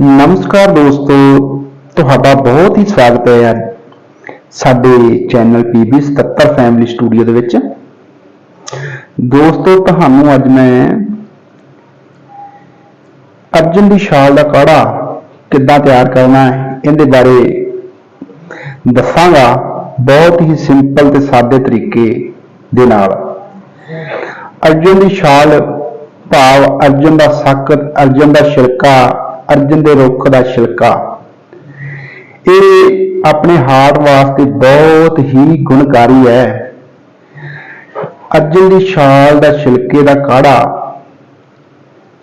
ਨਮਸਕਾਰ ਦੋਸਤੋ, ਤੁਹਾਡਾ ਬਹੁਤ ਹੀ ਸਵਾਗਤ ਹੈ ਯਾਰ। ਸਾਡੇ ਚੈਨਲ PB 77 ਫੈਮਿਲੀ ਸਟੂਡੀਓ ਦੇ ਵਿੱਚ। ਦੋਸਤੋ, ਤੁਹਾਨੂੰ ਅੱਜ ਮੈਂ ਅਰਜਨ ਦੀ ਛਾਲ ਦਾ ਕਾੜਾ ਕਿੱਦਾਂ ਤਿਆਰ ਕਰਨਾ ਹੈ, ਇਹਦੇ ਬਾਰੇ ਦੱਸਾਂਗਾ ਬਹੁਤ ਹੀ ਸਿੰਪਲ ਤੇ ਸਾਦੇ ਤਰੀਕੇ ਦੇ ਨਾਲ। ਅਰਜਨ ਦੀ ਛਾਲ ਭਾਵ ਅਰਜਨ ਦਾ ਸਖਤ ਅਰਜਨ ਦਾ ਛਿਲਕਾ ਅਰਜਨ ਦੇ ਰੁੱਖ ਦਾ ਛਿਲਕਾ। ਇਹ ਆਪਣੇ ਹਾਰਟ ਵਾਸਤੇ ਬਹੁਤ ਹੀ ਗੁਣਕਾਰੀ ਹੈ। ਅਰਜਨ ਦੀ ਛਾਲ ਦਾ ਛਿਲਕੇ ਦਾ ਕਾੜਾ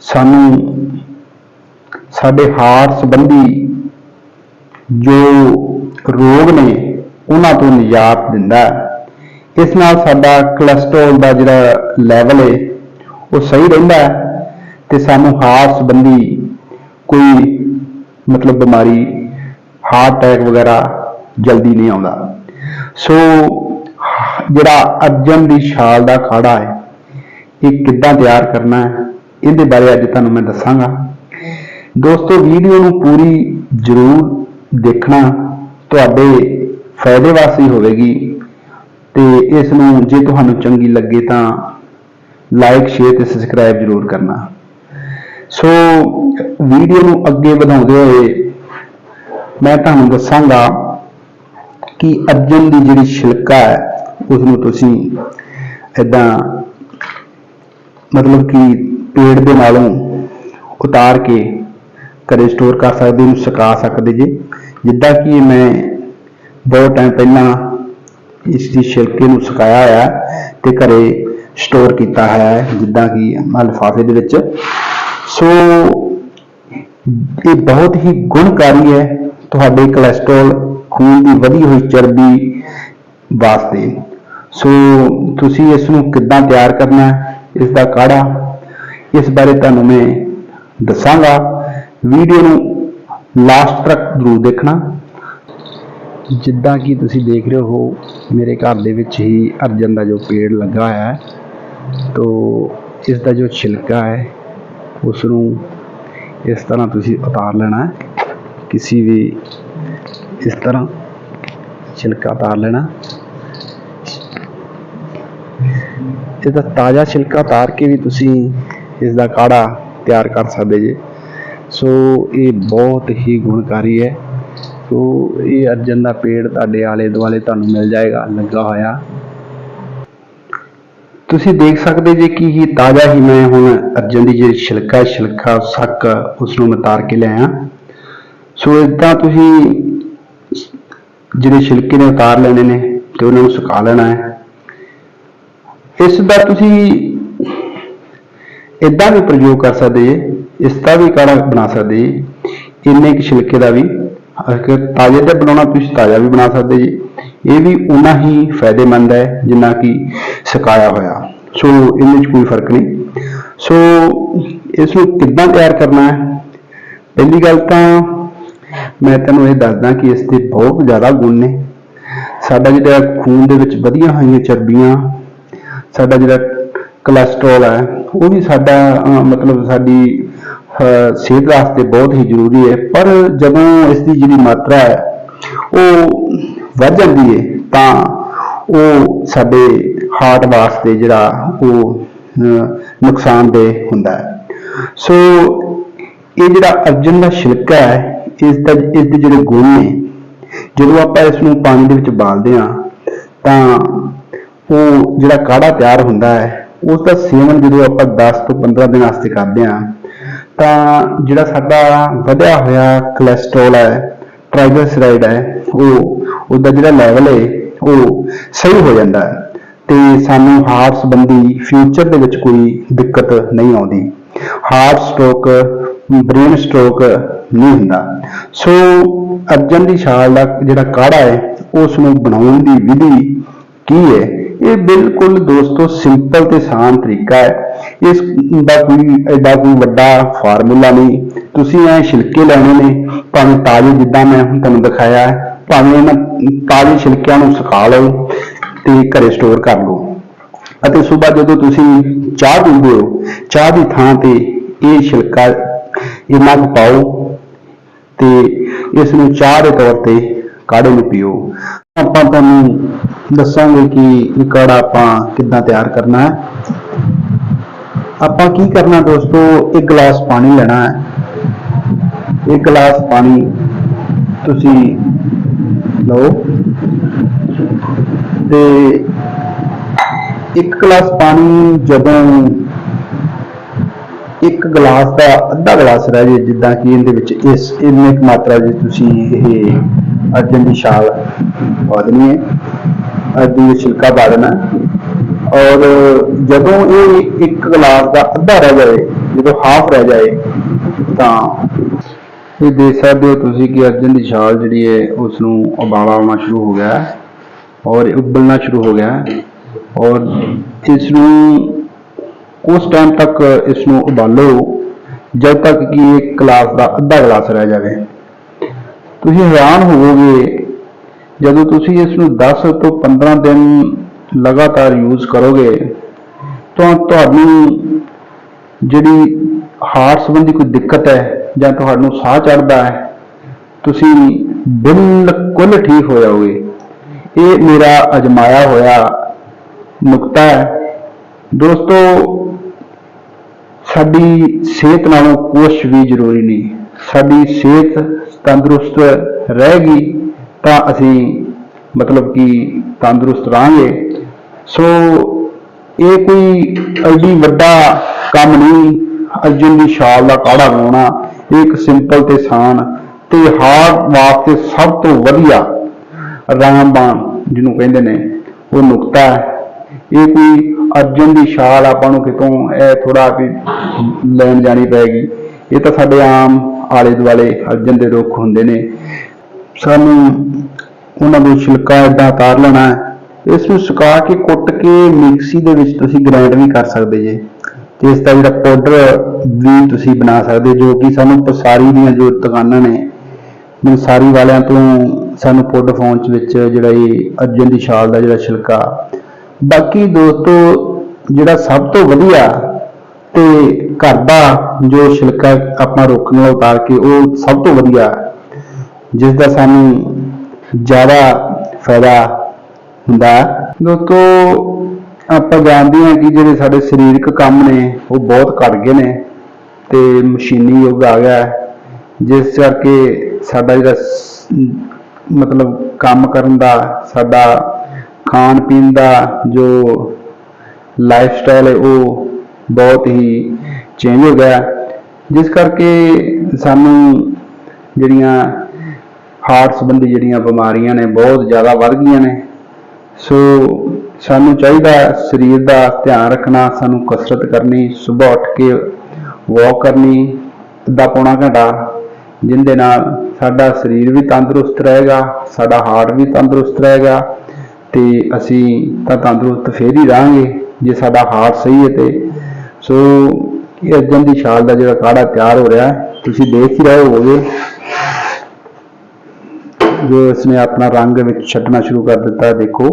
ਸਾਨੂੰ ਸਾਡੇ ਹਾਰਟ ਸੰਬੰਧੀ ਜੋ ਰੋਗ ਨੇ, ਉਹਨਾਂ ਤੋਂ ਨਿਜਾਤ ਦਿੰਦਾ ਇਸ ਨਾਲ ਸਾਡਾ ਕੋਲੇਸਟ੍ਰੋਲ ਦਾ ਜਿਹੜਾ ਲੈਵਲ ਹੈ, ਉਹ ਸਹੀ ਰਹਿੰਦਾ ਹੈ ਤੇ ਸਾਨੂੰ ਹਾਰਟ ਸੰਬੰਧੀ ਕੋਈ ਮਤਲਬ ਬਿਮਾਰੀ ਹਾਰਟ ਅਟੈਕ ਵਗੈਰਾ ਜਲਦੀ ਨਹੀਂ ਆਉਂਦਾ। ਸੋ ਜਿਹੜਾ ਅਰਜਨ ਦੀ ਛਾਲ ਦਾ ਖਾੜਾ ਹੈ, ਇਹ ਕਿੱਦਾਂ ਤਿਆਰ ਕਰਨਾ ਹੈ, ਇਹਦੇ ਬਾਰੇ ਅੱਜ ਤੁਹਾਨੂੰ ਮੈਂ ਦੱਸਾਂਗਾ। ਦੋਸਤੋ ਵੀਡੀਓ ਨੂੰ ਪੂਰੀ ਜ਼ਰੂਰ ਦੇਖਣਾ ਤੁਹਾਡੇ ਫਾਇਦੇ ਵਾਸਤੇ ਹੋਵੇਗੀ ਤੇ ਇਸ ਨੂੰ ਜੇ ਤੁਹਾਨੂੰ ਚੰਗੀ ਲੱਗੇ ਤਾਂ ਲਾਈਕ ਸ਼ੇਅਰ ਤੇ ਸਬਸਕ੍ਰਾਈਬ ਜ਼ਰੂਰ ਕਰਨਾ। ਸੋ ਵੀਡੀਓ ਨੂੰ ਅੱਗੇ ਵਧਾਉਂਦੇ ਹੋਏ ਮੈਂ ਤੁਹਾਨੂੰ ਦੱਸਾਂਗਾ ਕਿ ਅਰਜਨ ਦੀ ਜਿਹੜੀ ਛਿਲਕਾ ਹੈ ਉਸ ਨੂੰ ਤੁਸੀਂ ਇਦਾਂ ਮਤਲਬ ਕਿ ਪੇੜ ਦੇ ਨਾਲੋਂ ਉਤਾਰ ਕੇ ਘਰੇ ਸਟੋਰ ਕਰ ਸਕਦੇ ਨੂੰ ਸੁਕਾ ਸਕਦੇ ਜੇ। ਜਿੱਦਾਂ ਕਿ ਮੈਂ ਬਹੁਤ ਟਾਈਮ ਪਹਿਲਾਂ ਇਸ ਦੀ ਛਿਲਕੇ ਨੂੰ ਸੁਕਾਇਆ ਹੋਇਆ ਹੈ ਤੇ ਘਰੇ ਸਟੋਰ ਕੀਤਾ ਹੋਇਆ ਹੈ, ਜਿੱਦਾਂ ਕਿ ਲਿਫਾਫੇ ਦੇ ਵਿੱਚ। ਸੋ, ਇਹ ਬਹੁਤ ਹੀ ਗੁਣਕਾਰੀ ਹੈ ਤੁਹਾਡੇ ਕੋਲੇਸਟ੍ਰੋਲ ਖੂਨ ਦੀ ਵਧੀ ਹੋਈ ਚਰਬੀ ਵਾਸਤੇ। ਸੋ, ਤੁਸੀਂ ਇਸ ਨੂੰ ਕਿੱਦਾਂ ਤਿਆਰ ਕਰਨਾ ਇਸ ਦਾ ਕਾੜਾ, ਇਸ ਬਾਰੇ ਤੁਹਾਨੂੰ ਮੈਂ ਦੱਸਾਂਗਾ। ਵੀਡੀਓ ਨੂੰ ਲਾਸਟ ਤੱਕ ਜ਼ਰੂਰ ਦੇਖਣਾ। ਜਿੱਦਾਂ ਕਿ ਤੁਸੀਂ ਦੇਖ ਰਹੇ ਹੋ, ਮੇਰੇ ਘਰ ਦੇ ਵਿੱਚ ਹੀ ਅਰਜਨ ਦਾ ਜੋ ਪੇੜ ਲੱਗਾ ਹੋਇਆ ਹੈ, ਤੋ ਇਸ ਦਾ ਜੋ ਛਿਲਕਾ ਹੈ ਉਸ ਨੂੰ ਇਸ ਤਰ੍ਹਾਂ ਤੁਸੀਂ ਉਤਾਰ ਲੈਣਾ ਹੈ। ਕਿਸੇ ਵੀ ਇਸ ਤਰ੍ਹਾਂ ਛਿਲਕਾ ਉਤਾਰ ਲੈਣਾ। ਇਹਦਾ ਤਾਜ਼ਾ ਛਿਲਕਾ ਉਤਾਰ ਕੇ ਵੀ ਤੁਸੀਂ ਇਸ ਦਾ ਕਾੜਾ ਤਿਆਰ ਕਰ ਸਕਦੇ ਜੇ। ਸੋ ਇਹ ਬਹੁਤ ਹੀ ਗੁਣਕਾਰੀ ਹੈ। ਸੋ ਇਹ ਅਰਜਨ ਦਾ ਪੇੜ ਤੁਹਾਡੇ ਆਲੇ ਦੁਆਲੇ ਤੁਹਾਨੂੰ ਮਿਲ ਜਾਏਗਾ, ਲੱਗਾ ਹੋਇਆ। ਤੁਸੀਂ ਦੇਖ ਸਕਦੇ ਜੇ ਕਿ ਹੀ ਤਾਜ਼ਾ ਹੀ ਮੈਂ ਹੁਣ ਅਰਜਨ ਦੀ ਜਿਹੜੀ ਛਿਲਕਾ ਛਿਲਕਾ, ਸੱਕ ਉਸ ਨੂੰ ਮੈਂ ਕੇ ਲਿਆਇਆ ਸੋ ਇਦਾਂ ਤੁਸੀਂ ਜਿਹੜੇ ਛਿਲਕੇ ਨੇ ਉਤਾਰ ਲੈਣੇ ਨੇ ਤੇ ਉਹਨਾਂ ਨੂੰ ਸੁਕਾ ਲੈਣਾ ਹੈ। ਇਸ ਦਾ ਤੁਸੀਂ ਇਦਾਂ ਵੀ ਪ੍ਰਯੋਗ ਕਰ ਸਕਦੇ ਜੇ, ਇਸ ਦਾ ਵੀ ਕਾੜਾ ਬਣਾ ਸਕਦੇ ਜੀ, ਇੰਨੇ ਕੁ ਛਿਲਕੇ ਦਾ ਵੀ। ਅਗਰ ਤਾਜ਼ੇ ਦਾ ਬਣਾਉਣਾ ਤੁਸੀਂ ਤਾਜ਼ਾ ਵੀ ਬਣਾ ਸਕਦੇ ਜੀ। ਇਹ ਵੀ ਉਨਾ ਹੀ ਫਾਇਦੇਮੰਦ ਹੈ ਜਿੰਨਾ ਕਿ ਸੁਕਾਇਆ ਹੋਇਆ। ਸੋ ਇਹਦੇ ਵਿੱਚ ਕੋਈ ਫ਼ਰਕ ਨਹੀਂ। ਸੋ ਇਸ ਨੂੰ ਕਿੱਦਾਂ ਤਿਆਰ ਕਰਨਾ ਹੈ? ਪਹਿਲੀ ਗੱਲ ਤਾਂ ਮੈਂ ਤੁਹਾਨੂੰ ਇਹ ਦੱਸਦਾ ਕਿ ਇਸ ਦੇ ਬਹੁਤ ਜ਼ਿਆਦਾ ਗੁਣ ਨੇ। ਸਾਡਾ ਜਿਹੜਾ ਖੂਨ ਦੇ ਵਿੱਚ ਵਧੀਆਂ ਹੋਈਆਂ ਚਰਬੀਆਂ, ਸਾਡਾ ਜਿਹੜਾ ਕੋਲੇਸਟ੍ਰੋਲ ਹੈ, ਉਹ ਵੀ ਸਾਡਾ ਮਤਲਬ ਸਾਡੀ ਸਿਹਤ ਵਾਸਤੇ ਬਹੁਤ ਹੀ ਜ਼ਰੂਰੀ ਹੈ, ਪਰ ਜਦੋਂ ਇਸ ਦੀ ਜਿਹੜੀ ਮਾਤਰਾ ਹੈ, ਉਹ ਵੱਧ ਜਾਂਦੀ ਹੈ, ਤਾਂ ਉਹ ਸਾਡੇ ਹਾਰਟ ਵਾਸਤੇ ਜਿਹੜਾ ਉਹ ਨੁਕਸਾਨਦੇਹ ਹੁੰਦਾ ਹੈ। ਸੋ ਇਹ ਜਿਹੜਾ ਅਰਜਨ ਦਾ ਛਿਲਕਾ ਹੈ, ਇਸ ਦਾ, ਇਸ ਦੇ ਜਿਹੜੇ ਗੁਣ ਨੇ, ਜਦੋਂ ਆਪਾਂ ਇਸ ਨੂੰ ਪਾਣੀ ਦੇ ਵਿੱਚ ਬਾਲਦੇ ਹਾਂ, ਤਾਂ ਉਹ ਜਿਹੜਾ ਕਾੜਾ ਤਿਆਰ ਹੁੰਦਾ ਹੈ ਉਸ ਦਾ ਸੇਵਨ ਜਦੋਂ ਆਪਾਂ 10 ਤੋਂ 15 ਦਿਨ ਵਾਸਤੇ ਕਰਦੇ ਹਾਂ ਤਾਂ ਜਿਹੜਾ ਸਾਡਾ ਵਧਿਆ ਹੋਇਆ ਕੋਲੇਸਟ੍ਰੋਲ ਹੈ ਟ੍ਰਾਈਗਲਿਸਰਾਈਡ ਹੈ, ਉਹ, ਉਹਦਾ ਜਿਹੜਾ ਲੈਵਲ ਹੈ, ਉਹ ਸਹੀ ਹੋ ਜਾਂਦਾ ਹੈ। ਤੇ ਸਾਨੂੰ ਹਾਰਟ ਸੰਬੰਧੀ ਫਿਊਚਰ ਦੇ ਵਿੱਚ ਕੋਈ ਦਿੱਕਤ ਨਹੀਂ ਆਉਂਦੀ। ਹਾਰਟ ਸਟ੍ਰੋਕ ਬ੍ਰੇਨ ਸਟ੍ਰੋਕ ਨਹੀਂ ਹੁੰਦਾ। ਸੋ ਅਰਜਨ ਦੀ ਛਾਲ ਦਾ ਜਿਹੜਾ ਕਾੜਾ ਹੈ, ਉਸ ਨੂੰ ਬਣਾਉਣ ਦੀ ਵਿਧੀ ਕੀ ਹੈ? ਇਹ ਬਿਲਕੁਲ ਦੋਸਤੋ ਸਿੰਪਲ ਤੇ ਆਸਾਨ ਤਰੀਕਾ ਹੈ। ਇਸ ਦਾ ਕੋਈ ਐਡਾ ਕੋਈ ਵੱਡਾ ਫਾਰਮੂਲਾ ਨਹੀਂ। ਤੁਸੀਂ ਐ ਛਿਲਕੇ ਲੈਣੇ ਨੇ। ਭਾਵੇਂ ਤਾਜ਼ੇ ਜਿੱਦਾਂ ਮੈਂ ਹੁਣ ਤੁਹਾਨੂੰ ਦਿਖਾਇਆ ਹੈ, ਭਾਵੇਂ ਇਹਨਾਂ ਤਾਜ਼ੇ ਛਿਲਕਿਆਂ ਨੂੰ ਸੁਕਾ ਲਓ ਤੇ ਘਰੇ ਸਟੋਰ ਕਰ ਲਓ। ਅਤੇ ਸਵੇਰ ਜਦੋਂ ਤੁਸੀਂ ਚਾਹ ਪੀਂਦੇ ਹੋ, ਚਾਹ ਦੀ ਥਾਂ ਤੇ ਇਹ ਛਿਲਕਾ ਇੰਨਾ ਕੁ ਪਾਓ ਤੇ ਇਸ ਨੂੰ ਚਾਹ ਦੇ ਤੌਰ ਤੇ ਕਾੜੇ ਨੂੰ ਪੀਓ। ਆਪਾਂ ਤੁਹਾਨੂੰ ਦੱਸਾਂਗੇ ਕਿ ਇਹ ਆਪਾਂ ਕਿੱਦਾਂ ਤਿਆਰ ਕਰਨਾ ਹੈ। ਆਪਾਂ ਕੀ ਕਰਨਾ ਦੋਸਤੋ, ਇੱਕ ਗਲਾਸ ਪਾਣੀ ਲੈਣਾ ਹੈ। ਇੱਕ ਗਲਾਸ ਪਾਣੀ ਤੁਸੀਂ ਲਓ ਤੇ ਇੱਕ ਗਲਾਸ ਪਾਣੀ ਜਦੋਂ ਇੱਕ ਗਲਾਸ ਦਾ ਅੱਧਾ ਗਲਾਸ ਰਹਿ ਜੇ, ਜਿੱਦਾਂ ਕਿ ਇਹਦੇ ਵਿੱਚ ਇਸ ਇੰਨੇ ਕੁ ਮਾਤਰਾ ਜੇ ਤੁਸੀਂ ਇਹ ਅਰਜਨ ਦੀ ਛਾਲ ਪਾ ਦੇਣੀ ਹੈ ਅਰਜਨ ਦੀ ਛਿਲਕਾ ਪਾ ਔਰ ਜਦੋਂ ਇਹ ਇੱਕ ਗਲਾਸ ਦਾ ਅੱਧਾ ਰਹਿ ਜਾਏ, ਜਦੋਂ ਹਾਫ ਰਹਿ ਜਾਏ, ਤਾਂ ਇਹ ਦੇਖ ਸਕਦੇ ਹੋ ਤੁਸੀਂ ਕਿ ਅਰਜਨ ਦੀ ਛਾਲ ਜਿਹੜੀ ਹੈ ਉਸ ਨੂੰ ਉਬਾਲਾ ਆਉਣਾ ਸ਼ੁਰੂ ਹੋ ਗਿਆ ਔਰ ਇਹ ਉਬਲਣਾ ਸ਼ੁਰੂ ਹੋ ਗਿਆ ਔਰ ਇਸ ਨੂੰ ਉਸ ਟਾਈਮ ਤੱਕ ਇਸ ਨੂੰ ਉਬਾਲੋ, ਜਦ ਤੱਕ ਕਿ ਇਹ ਗਲਾਸ ਦਾ ਅੱਧਾ ਗਲਾਸ ਰਹਿ ਜਾਵੇ। ਤੁਸੀਂ ਹੈਰਾਨ ਹੋਵੋਗੇ ਜਦੋਂ ਤੁਸੀਂ ਇਸ ਨੂੰ 10 ਤੋਂ 15 ਦਿਨ ਲਗਾਤਾਰ ਯੂਜ਼ ਕਰੋਗੇ, ਤਾਂ ਤੁਹਾਨੂੰ ਜਿਹੜੀ ਹਾਰਟ ਸੰਬੰਧੀ ਕੋਈ ਦਿੱਕਤ ਹੈ ਜਾਂ ਤੁਹਾਨੂੰ ਸਾਹ ਚੜਦਾ ਹੈ, ਤੁਸੀਂ ਬਿਲਕੁਲ ਠੀਕ ਹੋ ਜਾਓਗੇ। ਇਹ ਮੇਰਾ ਅਜਮਾਇਆ ਹੋਇਆ ਨੁਕਤਾ ਹੈ। ਦੋਸਤੋ, ਸਾਡੀ ਸਿਹਤ ਨਾਲੋਂ ਕੁਛ ਵੀ ਜ਼ਰੂਰੀ ਨਹੀਂ। ਸਾਡੀ ਸਿਹਤ ਤੰਦਰੁਸਤ ਰਹੇਗੀ, ਤਾਂ ਅਸੀਂ ਮਤਲਬ ਕਿ ਤੰਦਰੁਸਤ ਰਹਾਂਗੇ। ਸੋ ਇਹ ਕੋਈ ਐਡੀ ਵੱਡਾ ਕੰਮ ਨਹੀਂ, ਅਰਜੁਨ ਦੀ ਸ਼ਾਲ ਦਾ ਕਾੜਾ ਬਣਾਉਣਾ ਇਹ ਇੱਕ ਸਿੰਪਲ ਤੇ ਆਸਾਨ ਤੇ ਹਾਰ ਵਾਸਤੇ ਸਭ ਤੋਂ ਵਧੀਆ ਰਾਮਬਾਣ ਜਿਹਨੂੰ ਕਹਿੰਦੇ ਨੇ, ਉਹ ਨੁਕਤਾ ਹੈ। ਇਹ ਕੋਈ ਅਰਜਨ ਦੀ ਸ਼ਾਲ ਆਪਾਂ ਨੂੰ ਕਿਤੋਂ ਇਹ ਥੋੜਾ ਵੀ ਲੈਣ ਜਾਣੀ ਪਏਗੀ। ਇਹ ਤਾਂ ਸਾਡੇ ਆਮ ਆਲੇ ਦੁਆਲੇ ਅਰਜਨ ਦੇ ਰੁੱਖ ਹੁੰਦੇ ਨੇ। ਸਾਨੂੰ ਉਹਨਾਂ ਨੂੰ ਛਿਲਕਾ ਏਦਾਂ ਉਤਾਰ ਲੈਣਾ ਹੈ। ਇਸ ਨੂੰ ਸੁਕਾ ਕੇ ਕੁੱਟ ਕੇ ਮਿਕਸੀ ਦੇ ਵਿੱਚ ਤੁਸੀਂ ਗ੍ਰਾਈਂਡ ਵੀ ਕਰ ਸਕਦੇ ਜੇ। ਤੇ ਇਸ ਦਾ ਜਿਹੜਾ ਪਾਊਡਰ ਵੀ ਤੁਸੀਂ ਬਣਾ ਸਕਦੇ ਜੋ ਕਿ ਸਾਨੂੰ ਪਸਾਰੀ ਦੀਆਂ ਜੋ ਦੁਕਾਨਾਂ ਨੇ, ਮਨਸਾਰੀ ਵਾਲਿਆਂ ਤੋਂ ਸਾਨੂੰ ਪੁੱਡ ਫੋਨ ਚ ਵਿੱਚ ਜਿਹੜਾ ਇਹ ਅਰਜਨ ਦੀ ਛਾਲ ਦਾ ਜਿਹੜਾ ਛਿਲਕਾ। ਬਾਕੀ ਦੋਸਤੋ, ਜਿਹੜਾ ਸਭ ਤੋਂ ਵਧੀਆ ਤੇ ਘਰ ਦਾ ਜੋ ਛਿਲਕਾ ਆਪਾਂ ਰੁੱਖ ਨਾਲ ਉਤਾਰ ਕੇ ਉਹ ਸਭ ਤੋਂ ਵਧੀਆ ਜਿਸ ਦਾ ਸਾਨੂੰ ਜ਼ਿਆਦਾ ਫਾਇਦਾ ਹੁੰਦਾ ਹੈ। ਦੋਸਤੋ, ਆਪਾਂ ਜਾਣਦੇ ਹਾਂ ਕਿ ਜਿਹੜੇ ਸਾਡੇ ਸਰੀਰਕ ਕੰਮ ਨੇ, ਉਹ ਬਹੁਤ ਘਟ ਗਏ ਨੇ ਤੇ ਮਸ਼ੀਨੀ ਯੁੱਗ ਆ ਗਿਆ ਜਿਸ ਕਰਕੇ ਸਾਡਾ ਜਿਹੜਾ ਮਤਲਬ ਕੰਮ ਕਰਨ ਦਾ, ਸਾਡਾ ਖਾਣ ਪੀਣ ਦਾ ਜੋ ਲਾਈਫ ਸਟਾਈਲ ਹੈ, ਉਹ ਬਹੁਤ ਹੀ ਚੇਂਜ ਹੋ ਗਿਆ। ਜਿਸ ਕਰਕੇ ਸਾਨੂੰ ਜਿਹੜੀਆਂ ਹਾਰਟ ਸੰਬੰਧੀ ਜਿਹੜੀਆਂ ਬਿਮਾਰੀਆਂ ਨੇ ਬਹੁਤ ਜ਼ਿਆਦਾ ਵੱਧ ਗਈਆਂ ਨੇ। ਸੋ ਸਾਨੂੰ ਚਾਹੀਦਾ ਸਰੀਰ ਦਾ ਧਿਆਨ ਰੱਖਣਾ, ਸਾਨੂੰ ਕਸਰਤ ਕਰਨੀ ਸਵੇਰ ਉੱਠ ਕੇ ਵਾਕ ਕਰਨੀ, ਅੱਧਾ ਪੌਣਾ ਘੰਟਾ, ਜਿਹਦੇ ਨਾਲ ਸਾਡਾ ਸਰੀਰ ਵੀ ਤੰਦਰੁਸਤ ਰਹੇਗਾ, ਸਾਡਾ ਹਾਰਟ ਵੀ ਤੰਦਰੁਸਤ ਰਹੇਗਾ ਤੇ ਅਸੀਂ ਤਾਂ ਤੰਦਰੁਸਤ ਫੇਰ ਹੀ ਰਹਾਂਗੇ, ਜੇ ਸਾਡਾ ਹਾਰਟ ਸਹੀ ਹੈ ਤੇ ਸੋ ਇਹ ਦੀ ਛਾਲ ਦਾ ਜਿਹੜਾ ਕਾੜਾ ਤਿਆਰ ਹੋ ਰਿਹਾ ਤੁਸੀਂ ਦੇਖ ਹੀ ਰਹੇ ਹੋਵੋਗੇ। ਜੋ ਇਸਨੇ ਆਪਣਾ ਰੰਗ ਵਿੱਚ ਛੱਡਣਾ ਸ਼ੁਰੂ ਕਰ ਦਿੱਤਾ, ਦੇਖੋ।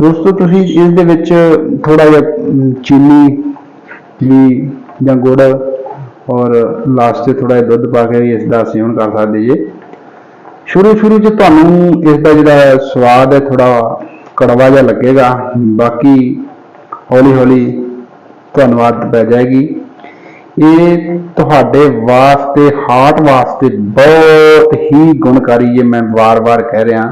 ਦੋਸਤੋ, ਤੁਸੀਂ ਇਸ ਦੇ ਵਿੱਚ ਥੋੜਾ ਜਿਹਾ ਚੀਨੀ ਵੀ ਜਾਂ ਗੁੜ ਔਰ ਲਾਸਟ ਤੇ ਥੋੜਾ ਜਿਹਾ ਦੁੱਧ ਪਾ ਕੇ ਵੀ ਇਸ ਦਾ ਸੇਵਨ ਕਰ ਸਕਦੇ ਜੇ। ਸ਼ੁਰੂ ਸ਼ੁਰੂ 'ਚ ਤੁਹਾਨੂੰ ਇਸ ਦਾ ਜਿਹੜਾ ਸਵਾਦ ਹੈ ਥੋੜਾ ਕੜਵਾ ਜਿਹਾ ਲੱਗੇਗਾ। ਬਾਕੀ ਹੌਲੀ ਹੌਲੀ ਤੁਹਾਨੂੰ ਆਦਤ ਪੈ ਜਾਏਗੀ। ਇਹ ਤੁਹਾਡੇ ਵਾਸਤੇ ਹਾਰਟ ਵਾਸਤੇ ਬਹੁਤ ਹੀ ਗੁਣਕਾਰੀ ਹੈ ਮੈਂ ਵਾਰ-ਵਾਰ ਕਹਿ ਰਿਹਾ।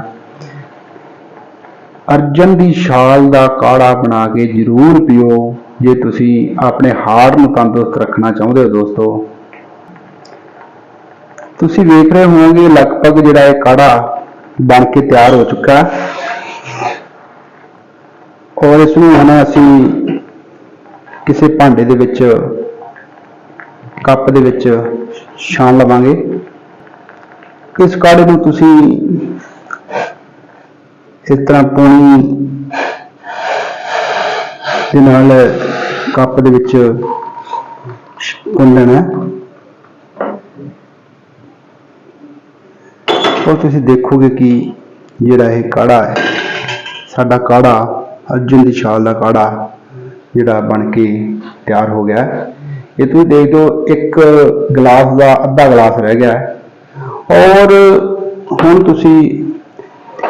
ਅਰਜਨ ਦੀ ਛਾਲ ਦਾ ਕਾੜਾ ਬਣਾ ਕੇ ਜ਼ਰੂਰ ਪੀਓ, ਜੇ ਤੁਸੀਂ ਆਪਣੇ ਹਾਰਟ ਨੂੰ ਤੰਦਰੁਸਤ ਰੱਖਣਾ ਚਾਹੁੰਦੇ ਹੋ ਦੋਸਤੋ। ਤੁਸੀਂ ਵੇਖ ਰਹੇ ਹੋਵੋਗੇ, ਲਗਭਗ ਜਿਹੜਾ ਇਹ ਕਾੜਾ ਬਣ ਕੇ ਤਿਆਰ ਹੋ ਚੁੱਕਾ। ਔਰ ਇਸ ਨੂੰ ਹੁਣ ਅਸੀਂ ਕਿਸੇ ਭਾਂਡੇ ਦੇ ਵਿੱਚ, ਕੱਪ ਦੇ ਵਿੱਚ ਛਾਣ ਲਵਾਂਗੇ। ਇਸ ਕਾੜੇ ਨੂੰ ਤੁਸੀਂ ਇਸ ਤਰ੍ਹਾਂ ਪਾਣੀ ਦੇ ਨਾਲ ਕੱਪ ਦੇ ਵਿੱਚ ਗੁੰਨ ਲੈਣਾ ਔਰ ਤੁਸੀਂ ਦੇਖੋਗੇ ਕਿ ਜਿਹੜਾ ਇਹ ਕਾੜਾ ਹੈ, ਸਾਡਾ ਕਾੜਾ ਅਰਜੁਨ ਦੀ ਛਾਲ ਦਾ ਕਾੜਾ ਜਿਹੜਾ ਬਣ ਕੇ ਤਿਆਰ ਹੋ ਗਿਆ। ਇਹ ਤੁਸੀਂ ਦੇਖ ਲਓ, ਇੱਕ ਗਲਾਸ ਦਾ ਅੱਧਾ ਗਲਾਸ ਰਹਿ ਗਿਆ। ਔਰ ਹੁਣ ਤੁਸੀਂ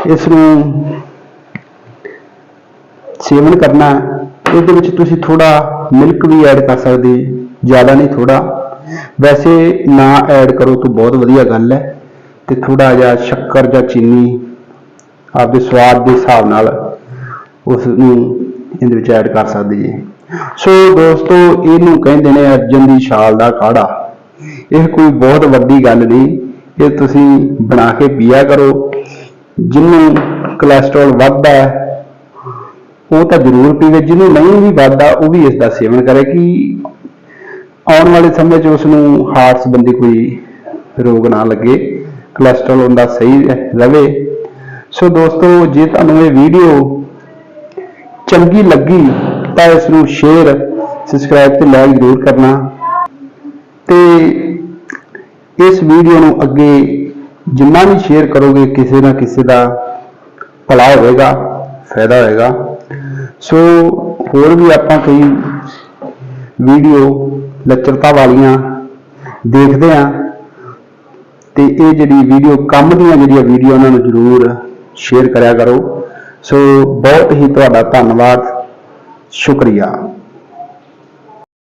ਇਸ ਨੂੰ ਸੇਵਨ ਕਰਨਾ ਇਹਦੇ ਵਿੱਚ ਤੁਸੀਂ ਥੋੜਾ ਮਿਲਕ ਵੀ ਐਡ ਕਰ ਸਕਦੇ ਜ਼ਿਆਦਾ ਨਹੀਂ ਥੋੜਾ ਵੈਸੇ ਨਾ ਐਡ ਕਰੋ ਤਾਂ ਬਹੁਤ ਵਧੀਆ ਗੱਲ ਹੈ ਤੇ ਥੋੜਾ ਜਿਹਾ ਸ਼ੱਕਰ ਜਾਂ ਚੀਨੀ ਆਪਦੇ ਸਵਾਦ ਦੇ ਹਿਸਾਬ ਨਾਲ ਉਸ ਨੂੰ ਇਹਦੇ ਵਿੱਚ ਐਡ ਕਰ ਸਕਦੇ ਜੀ। ਸੋ ਦੋਸਤੋ, ਇਹਨੂੰ ਕਹਿੰਦੇ ਨੇ ਅਰਜਨ ਦੀ ਛਾਲ ਦਾ ਕਾੜਾ। ਇਹ ਕੋਈ ਬਹੁਤ ਵੱਡੀ ਗੱਲ ਨਹੀਂ। ਇਹ ਤੁਸੀਂ ਬਣਾ ਕੇ ਪੀਆ ਕਰੋ। ਜਿਹਨੂੰ ਕੋਲੇਸਟ੍ਰੋਲ ਵੱਧਦਾ ਹੈ, ਉਹ ਤਾਂ ਜ਼ਰੂਰ ਪੀਵੇ। ਜਿਹਨੂੰ ਨਹੀਂ ਵੀ ਵੱਧਦਾ, ਉਹ ਵੀ ਇਸ ਦਾ ਸੇਵਨ ਕਰੇ ਕਿ ਆਉਣ ਵਾਲੇ ਸਮੇਂ 'ਚ ਉਸ ਨੂੰ ਹਾਰਟ ਸੰਬੰਧੀ ਕੋਈ ਰੋਗ ਨਾ ਲੱਗੇ। ਕੋਲੇਸਟ੍ਰੋਲ ਉਹਦਾ ਸਹੀ ਰਵੇ ਸੋ ਦੋਸਤੋ, ਜੇ ਤੁਹਾਨੂੰ ਇਹ ਵੀਡੀਓ ਚੰਗੀ ਲੱਗੀ ਤਾਂ ਇਸ ਨੂੰ ਸ਼ੇਅਰ ਸਬਸਕ੍ਰਾਈਬ ਤੇ ਲਾਈਕ ਜ਼ਰੂਰ ਕਰਨਾ। ਤੇ ਇਸ ਵੀਡੀਓ ਨੂੰ ਅੱਗੇ ਜਿੰਨਾ ਵੀ ਸ਼ੇਅਰ ਕਰੋਗੇ, ਕਿਸੇ ਨਾ ਕਿਸੇ ਦਾ ਭਲਾ ਹੋਵੇਗਾ, ਫਾਇਦਾ ਹੋਵੇਗਾ। ਸੋ ਹੋਰ ਵੀ ਆਪਾਂ ਕਈ ਵੀਡੀਓ ਲੱਚਰਤਾ ਵਾਲੀਆਂ ਦੇਖਦੇ ਹਾਂ। ਤੇ ਇਹ ਜਿਹੜੀ ਵੀਡੀਓ ਕੰਮ ਦੀਆਂ ਜਿਹੜੀਆਂ ਵੀਡੀਓ ਉਹਨਾਂ ਨੂੰ ਜ਼ਰੂਰ ਸ਼ੇਅਰ ਕਰਿਆ ਕਰੋ। ਸੋ ਬਹੁਤ ਹੀ ਤੁਹਾਡਾ ਧੰਨਵਾਦ ਸ਼ੁਕਰੀਆ।